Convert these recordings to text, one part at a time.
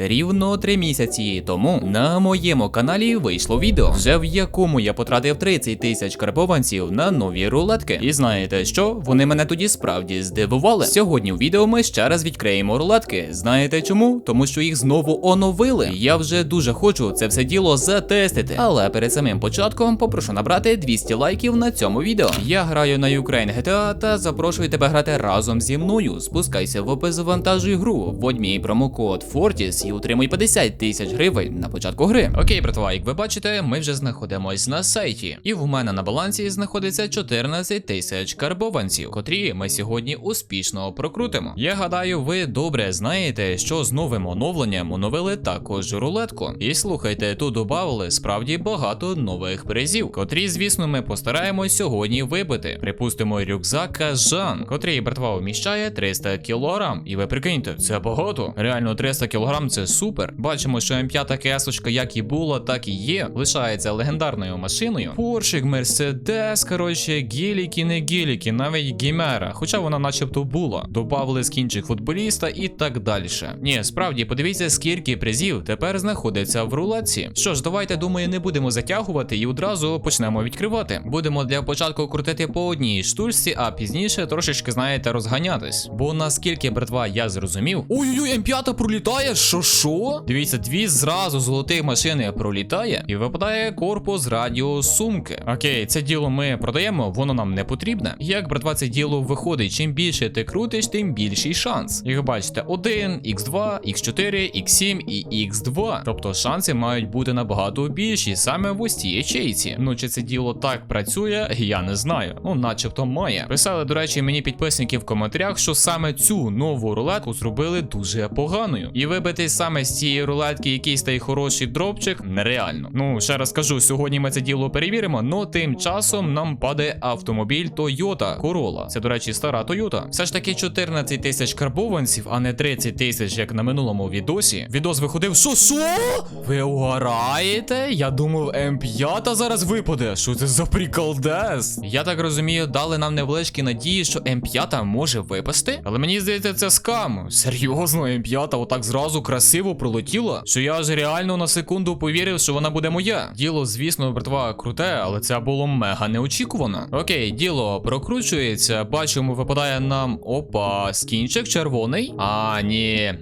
Рівно три місяці тому на моєму каналі вийшло відео, вже в якому я потратив 30 тисяч карбованців на нові рулетки. І знаєте що? Вони мене тоді справді здивували. Сьогодні в відео ми ще раз відкриємо рулетки. Знаєте чому? Тому що їх знову оновили. Я вже дуже хочу це все діло затестити. Але перед самим початком попрошу набрати 200 лайків на цьому відео. Я граю на Ukraine GTA та запрошую тебе грати разом зі мною. Спускайся в опис завантажуй гру, вводь мій промокод Fortis і отримуй 50 тисяч гривень на початку гри. Окей, братва, як ви бачите, ми вже знаходимось на сайті, і в мене на балансі знаходиться 14 тисяч карбованців, котрі ми сьогодні успішно прокрутимо. Я гадаю, ви добре знаєте, що з новим оновленням оновили також рулетку. І слухайте, тут додавали справді багато нових призів, котрі, звісно, ми постараємось сьогодні вибити. Припустимо, рюкзак Жан, котрий братва вміщає 300 кілограм. І ви прикиньте, це багато. Реально 300 кілограм це супер. Бачимо, що М5 кесочка, як і була, так і є. Лишається легендарною машиною. Поршик, Мерседес, коротше, геліки, не геліки, навіть гімера. Хоча вона начебто була. Добавили скінчик футболіста і так далі. Ні, справді, подивіться, скільки призів тепер знаходиться в рулетці. Що ж, давайте, думаю, не будемо затягувати і одразу почнемо відкривати. Будемо для початку крутити по одній штучці, а пізніше трошечки, знаєте, розганятись. Бо наскільки, братва, я зрозумів. Ой-ой-ой, М5 пролітає, що що? Дивіться, дві зразу золотих машини пролітає і випадає корпус радіосумки. Окей, це діло ми продаємо, воно нам не потрібне. Як, братва, це діло виходить, чим більше ти крутиш, тим більший шанс. Як бачите, 1, X2, X4, X7 і X2. Тобто шанси мають бути набагато більші саме в ось цій ячейці. Ну чи це діло так працює, я не знаю. Ну, начебто має. Писали, до речі, мені підписники в коментарях, що саме цю нову рулетку зробили дуже поганою. І вибити саме з цієї рулетки якийсь та й хороший дропчик нереально. Ну, ще раз кажу, сьогодні ми це діло перевіримо, но тим часом нам падає автомобіль Toyota Corolla. Це, до речі, стара Toyota. Все ж таки 14 тисяч карбованців, а не 30 тисяч, як на минулому відосі. Відос виходив. Що, що? Ви угораєте? Я думав, М5 зараз випаде. Що це за приколдес? Я так розумію, дали нам невеличкі надії, що М5 може випасти. Але мені здається, це скам. Серйозно, М5 отак зразу красиво пролетіла, що я ж реально на секунду повірив, що вона буде моя. Діло, звісно, братва, круте, але це було мега неочікувано. Окей, діло прокручується. Бачимо, випадає нам опа, скінчик червоний. А, ні,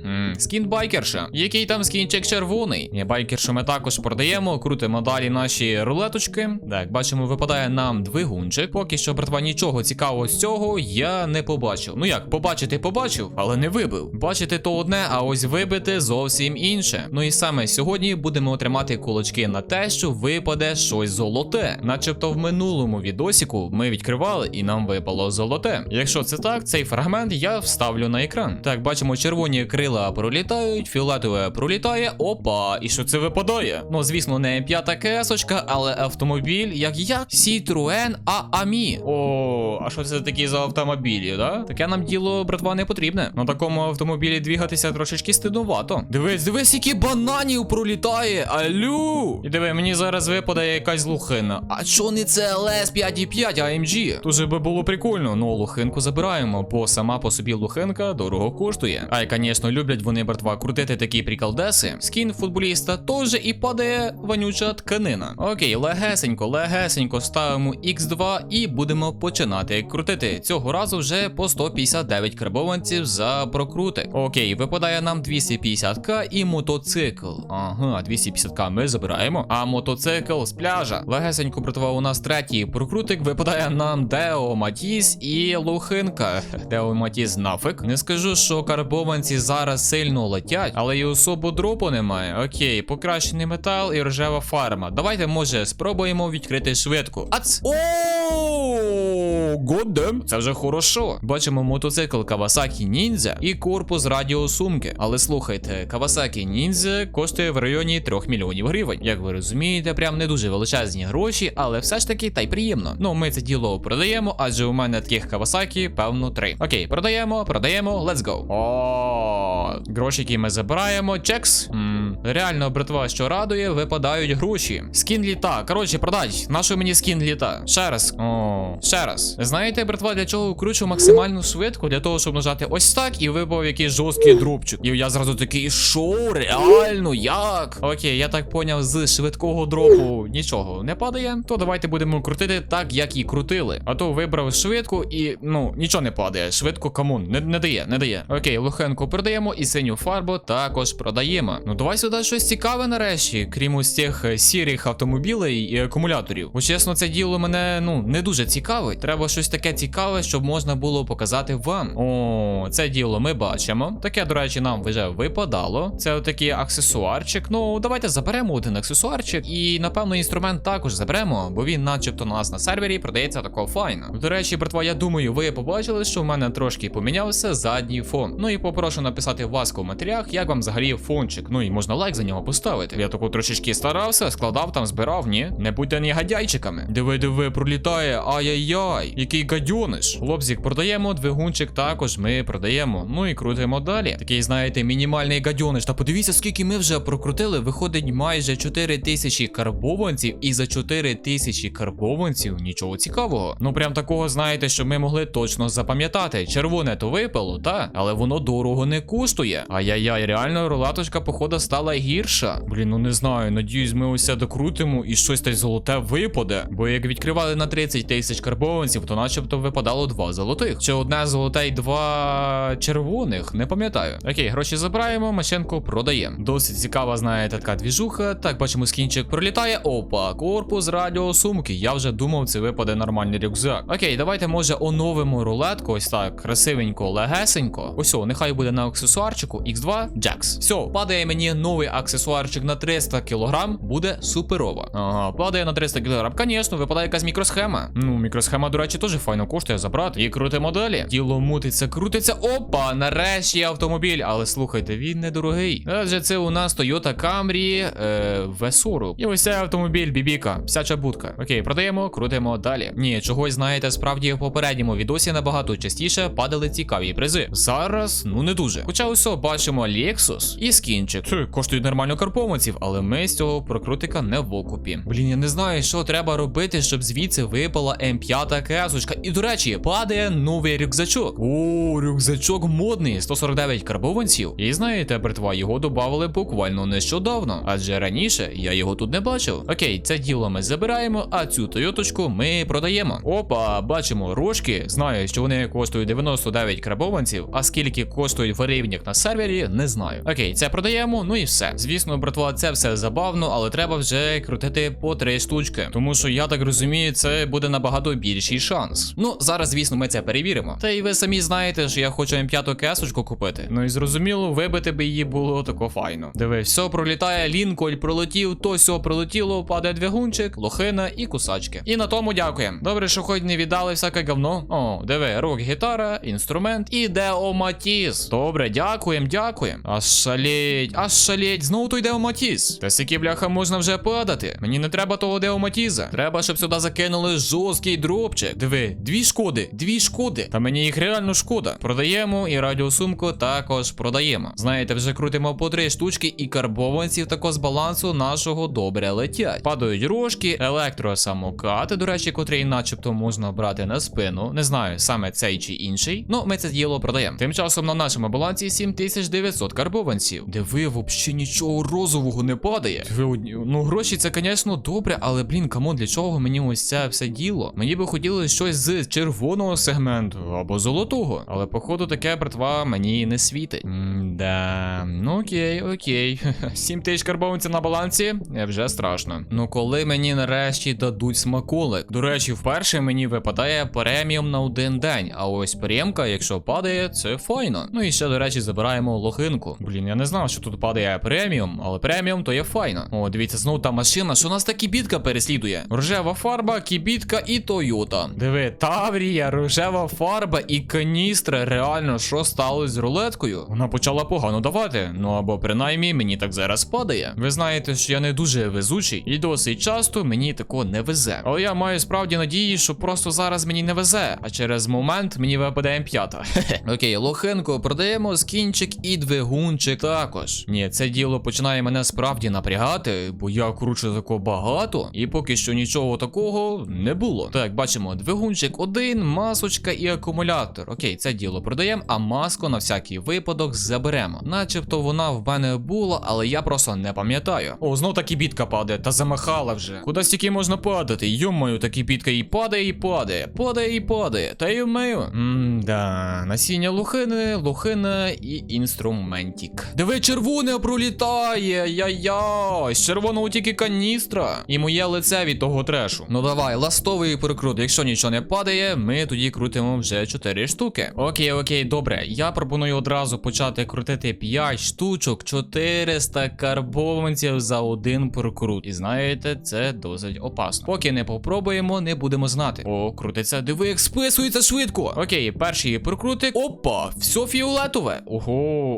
скін байкерша. Який там скінчик червоний? Байкершу ми також продаємо, крутимо далі наші рулеточки. Так, бачимо, випадає нам двигунчик. Поки що, братва, нічого цікавого з цього я не побачив. Ну як, побачити побачив, але не вибив. Бачити то одне, а ось вибити зовсім інше. Ну і саме сьогодні будемо отримати кулачки на те, що випаде щось золоте. Начебто в минулому відосіку ми відкривали і нам випало золоте. Якщо це так, цей фрагмент я вставлю на екран. Так, бачимо, червоні крила пролітають, фіолетове пролітає. Опа, і що це випадає? Ну, звісно, не п'ята кесочка, але автомобіль, як як Citroen AAMI. О, а що це такі за автомобілі, да? Таке нам діло, братва, не потрібне. На такому автомобілі двігатися трошечки стидновато. Дивись, дивись, які бананів пролітає. Алю. І диви, мені зараз випадає якась лухина. А що не це LS 5.5 AMG? Дуже би було прикольно. Ну, лухинку забираємо, бо сама по собі лухинка дорого коштує. А й, звісно, люблять вони, братва, крутити такі приколдеси. Скін футболіста теж і падає вонюча тканина. Окей, легесенько, легесенько ставимо X2 і будемо починати крутити. Цього разу вже по 159 карбованців за прокрутик. Окей, випадає нам 250к і мотоцикл. Ага, 250к ми забираємо. А мотоцикл з пляжа. Легесенько, братва, у нас третій прокрутик. Випадає нам Део Матіс і Лухинка. Део Матіс нафиг. Не скажу, що карбованці зараз сильно летять, але і особо дропу немає. Окей, покращений метал і рожева фарма. Давайте, може, спробуємо відкрити швидку. Ац! Ооо, годем. Це вже хорошо. Бачимо мотоцикл Kawasaki Ninja і корпус радіосумки. Але слухайте, Kawasaki Ninja коштує в районі 3 мільйонів гривень. Як ви розумієте, прям не дуже величезні гроші, але все ж таки та й приємно. Ну, ми це діло продаємо, адже у мене таких Kawasaki, певно, три. Окей, продаємо, продаємо, let's go. О, грошики ми забираємо. Чекс. Реально, братва, що радує, випадають гроші. Скін літа. Коротше, продай. Нащо мені скін літа? Ще раз. О, ще раз. Знаєте, братва, для чого кручу максимально швидко? Для того, щоб нажати ось так і випав якийсь жорсткий дропчик. І я зразу такий, що, реально, як? Окей, я так поняв, з швидкого дропу нічого не падає. То давайте будемо крутити так, як і крутили. А то вибрав швидко і ну нічого не падає. Швидко камун. Не, не дає, не дає. Окей, лохенку продаємо і синю фарбу також продаємо. Ну давай сюди щось цікаве нарешті, крім ось цих е, сірих автомобілей і акумуляторів. Бо чесно, це діло мене ну не дуже цікавить. Треба щось таке цікаве, щоб можна було показати вам. О, це діло ми бачимо. Таке, до речі, нам вже випадало. Це отакий аксесуарчик. Ну, давайте заберемо один аксесуарчик. І напевно інструмент також заберемо, бо він, начебто, у нас на сервері продається такого файно. До речі, братва, я думаю, ви побачили, що в мене трошки помінявся задній фон. Ну і попрошу написати вас в коментарях, як вам взагалі фончик. Ну і можна лайк за нього поставити. Я таку трошечки старався, складав там, збирав, ні. Не будьте негодяйчиками. Диви, диви, пролітає. Ай-яй-яй, який гадьониш. Хлопзик, продаємо, двигунчик також ми продаємо. Ну і крутимо далі. Такий, знаєте, мінімальний гадьониш. Та подивіться, скільки ми вже прокрутили. Виходить майже 4 тисячі карбованців, і за 4 тисячі карбованців нічого цікавого. Ну прям такого, знаєте, що ми могли точно запам'ятати. Червоне то випало, та, але воно дорого не коштує. Ай-яй-яй, реально рулаточка, походу, стала гірша. Блін, ну не знаю. Надіюсь, ми усе докрутимо і щось та золоте випаде. Бо як відкривали на 30 тисяч карбованців, то начебто випадало два золотих. Чи одне золоте й два червоних, не пам'ятаю. Окей, гроші забираємо, машинку продаємо. Досить цікава, знаєте, така двіжуха. Так, бачимо, скінчик пролітає. Опа, корпус радіосумки. Я вже думав, це випаде нормальний рюкзак. Окей, давайте, може, оновимо рулетку. Ось так, красивенько, легесенько. Ось, нехай буде на аксесуарчику X2 Jax. Все, падає мені новий аксесуарчик на 300 кг, буде суперово. Ага, падає на 300 кг. Звісно, випадає якась мікросхема. Ну, мікросхема, до речі, теж файно коштує забрати. І крутимо далі. Діло мутиться, крутиться. Опа, нарешті автомобіль. Але слухайте, він недорогий. Адже це у нас Toyota Camry е, V40. І ось цей автомобіль Бібіка, псяча будка. Окей, продаємо, крутимо далі. Ні, чогось знаєте, справді в попередньому відосі набагато частіше падали цікаві призи. Зараз, ну не дуже. Хоча ось бачимо Lexus і скінчик. Це коштують нормально карповців, але ми з цього прокрутика не в окупі. Блін, я не знаю, що треба робити, щоб звідси випала М5 кесочка. І до речі, падає новий рюкзачок. О, рюкзачок модний, 149 карбованців. І знаєте, братва, його додавали буквально нещодавно, адже раніше я його тут не бачив. Окей, це діло ми забираємо, а цю Тойоточку ми продаємо. Опа, бачимо рожки. Знаю, що вони коштують 99 карбованців, а скільки коштують в гривнях на сервері, не знаю. Окей, це продаємо, ну і все. Звісно, братва, це все забавно, але треба вже крутити по три штучки. Тому що я так розумію, це буде набагато більший шанс. Ну, зараз, звісно, ми це перевіримо. Та й ви самі знаєте, що я хочу М5 кесочку купити. Ну і зрозуміло, вибити би її було тако файно. Диви, все пролітає, лінколь пролетів, то сьо пролетіло, падає двигунчик, лохина і кусачки. І на тому дякуємо. Добре, що хоч не віддали всяке говно. О, диви, рок, гітара, інструмент і деоматіз. Добре, дякуємо, дякуємо. Аж шалеть, аж шалеть. Знову той деоматіз. Та сіки бляха можна вже падати. Мені не треба того деоматіза. Треба, щоб сюди закинули жорсткий дропчик. Диви, дві шкоди, дві шкоди. Та мені їх реально шкода. Продаємо і радіосумку також продаємо. Знаєте, вже крутимо по три штучки і карбованців тако з балансу нашого добре летять. Падають рожки, електросамокати, до речі, котрий начебто можна брати на спину. Не знаю, саме цей чи інший. Ну, ми це діло продаємо. Тим часом на нашому балансі 7900 карбованців. Диви, взагалі нічого розового не падає. Ну гроші це, звісно, добре, але блін, камон, для чого мені ось це все діло? Мені би хотілося щось з червоного сегменту або золотого. Але походу таке, братва, мені не світить. Да, ну окей, окей. 7 тисяч карбованців на балансі. е, Вже страшно. Ну коли мені нарешті дадуть смаколик. До речі, вперше мені випадає преміум на один день. А ось премка, якщо падає, це файно. Ну і ще, до речі, забираємо лохинку. Блін, я не знав, що тут падає преміум, але преміум то є файно. О, дивіться, знову та машина, що нас та кібітка переслідує. Рожева фарба, кібітка і Тойота. Диви, Таврія, рожева фарба і каністра. Реально, що сталося з рулеткою? Вона почала погано давати. Ну або принаймні мені так зараз падає. Ви знаєте, що я не дуже везучий, і досить часто мені такого не везе. Але я маю справді надії, що просто зараз мені не везе, а через момент мені випадає М5. Окей, лохинку продаємо, скінчик і двигунчик також. Ні, це діло починає мене справді напрягати, бо я кручу такого багато, і поки що нічого такого не було. Так, бачимо, двигунчик один, масочка і акумулятор. Окей, це діло продаємо, а маску на всякий випадок заберемо. Начебто вона в мене була, але я просто не пам'ятаю. О, знов таки бітка падає, та замахала вже. Куди стільки можна падати? Йомаю, такі бітка і падає, і падає, падає і падає. Та йомаю. Мм-да, насіння лухини, лухина і інструментік. Диви, червоне пролітає. Я-я. З червоного тільки каністра. І моє лице від того трешу. Ну давай, ластовий перекрут. Якщо нічого не падає, ми тоді крутимо вже 4 штуки. Окей, окей, добре. Я пропоную одразу почати крутити 5 штучок, 400 карбованців за один прокрут. І знаєте, це досить опасно. Поки не попробуємо, не будемо знати. О, крутиться, диви, як списується швидко. Окей, перший прокрутик. Опа, все фіолетове. Ого,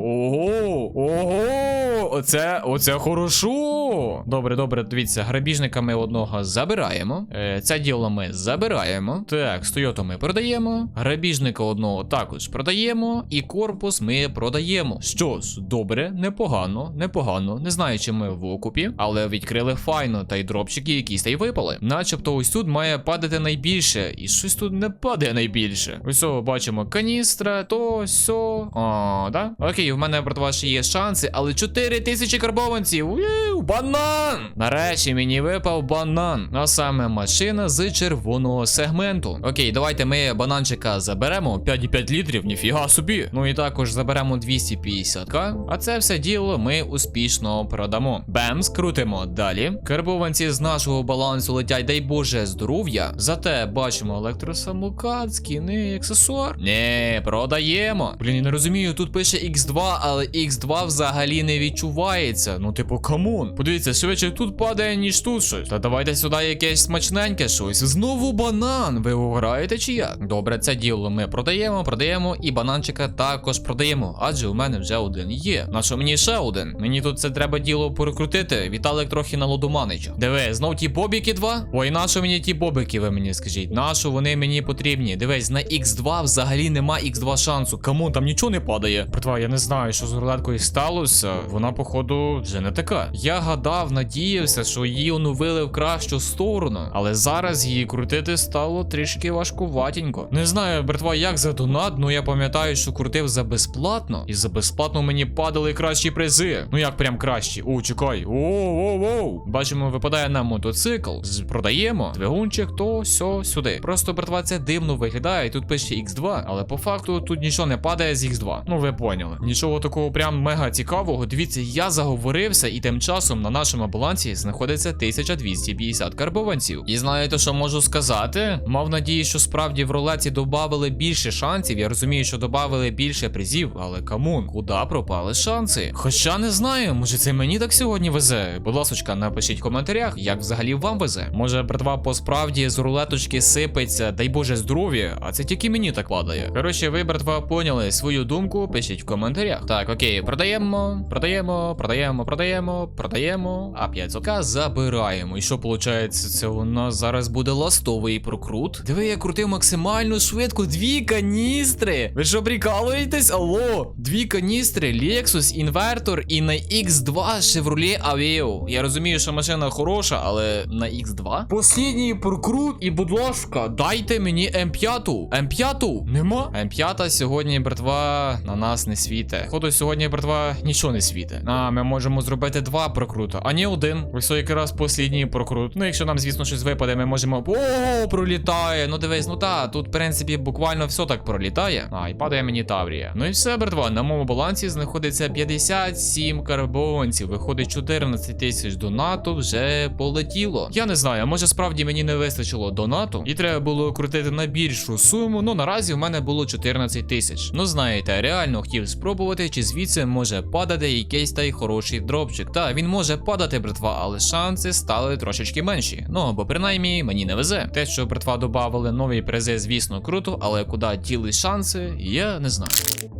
ого, ого. Оце, оце хорошо. Добре, добре, дивіться, грабіжника ми одного забираємо. Е, це діло ми забираємо. Так, стойоту ми продаємо. Грабіжника одного також продаємо. І корпус ми продаємо. Що ж, добре, непогано, непогано. Не знаю, чи ми в окупі, але відкрили файно, та й дропчики якісь та й випали. Начебто ось тут має падати найбільше, і щось тут не падає найбільше. Ось бачимо каністра, то сьо. А, да? Окей, в мене проти вас ще є шанси, але 4 тисячі карбованців. Уєу, банан! Нарешті мені випав банан. А саме машина з червоного сегменту. Окей, давайте ми бананчика заберемо 5,5 літрів, ніфіга собі. Ну і також заберемо 250к. А це все діло ми успішно продамо. Бемс, крутимо далі. Карбованці з нашого балансу летять, дай Боже, здоров'я. Зате бачимо електросамокат, скіни, аксесуар. Не, продаємо. Блін, я не розумію, тут пише X2, але X2 взагалі не відчувається. Ну, типу, камон. Подивіться, швидше тут падає, ніж тут щось. Та давайте сюди якесь смачненьке щось. Знову банан. Ви його граєте чи як? Добре, це діло ми продаємо, продаємо, і бананчика також продаємо. Адже у мене вже один є. На що мені ще один? Мені тут це треба діло перекрутити. Віталик трохи на лодоманича. Диви, знов ті бобіки два. Ой, нащо мені ті бобіки, ви мені скажіть? Нащо вони мені потрібні? Дивись, на X2 взагалі нема X2 шансу. Камон, там нічого не падає. Братва, я не знаю, що з рулеткою сталося. Вона, походу, вже не така. Я гадав, надіявся, що її оновили в кращу сторону, але зараз її крутити стало трішки важкуватенько. Не знаю, братва, як за донат, ну я пам'ятаю, що крутив за безплатно, і за безплатно мені падали кращі призи. Ну як прям кращі. О, чекай. Оу-оу-оу. Бачимо, випадає на мотоцикл. Продаємо. Двигунчик, то сьо сюди. Просто братва, це дивно виглядає. і Тут пише X2, але по факту тут нічого не падає з X2. Ну ви поняли. Нічого такого прям мега цікавого. Дивіться, я заговорився, і тим часом на нашому балансі знаходиться 1250 карбованців. І знаєте, що можу сказати? Мав надію, що справді в рулеці додали більше шансів. Я розумію, що додали більше призів, але камон, куди пропали шанси? Хоча не знаю, може це мені так сьогодні везе. Будь ласочка, напишіть в коментарях, як взагалі вам везе. Може, братва, по справді з рулеточки сипеться, дай Боже здоров'я, а це тільки мені так падає. Коротше, ви, братва, поняли свою думку, пишіть в коментарях. Так, окей, продаємо, продаємо, продаємо, продаємо, продаємо, а 500к забираємо. І що виходить, це у нас зараз буде ластовий прокрут. Диви, я крутив максимально швидко, дві каністри. Ви що прикалуєтесь? Алло, дві каністри, Lexus, інвертор і на X2 Chevrolet Aveo. Я розумію, що машина хороша, але на X2. Послідній прокрут, і будь ласка, дайте мені М5. М5 нема. М5 сьогодні, братва, на нас не світе. Ходу сьогодні, братва, нічого не світе. А, ми можемо зробити два прокрута, а не один. Ось якраз послідній прокрут. Ну, якщо нам, звісно, щось випаде, ми можемо. О, пролітає. Ну дивись, ну та, тут, в принципі, буквально все так пролітає. А, і падає мені Таврія. Ну і все, братва, на моєму балансі знаходиться 57 карбонців. Виходить 14 тисяч донату вже полетіло. Я не знаю, може справді мені не вистачило донату, і треба було крутити на більшу суму. Ну наразі в мене було 14 тисяч. Ну знаєте, реально хотів спробувати, чи звідси може падати якийсь та й хороший дропчик. Та він може падати, братва, але шанси стали трошечки менші. Ну бо принаймні мені не везе. Те, що братва додавали нові призи, звісно, круто, але куди ділись шанси, я не знаю.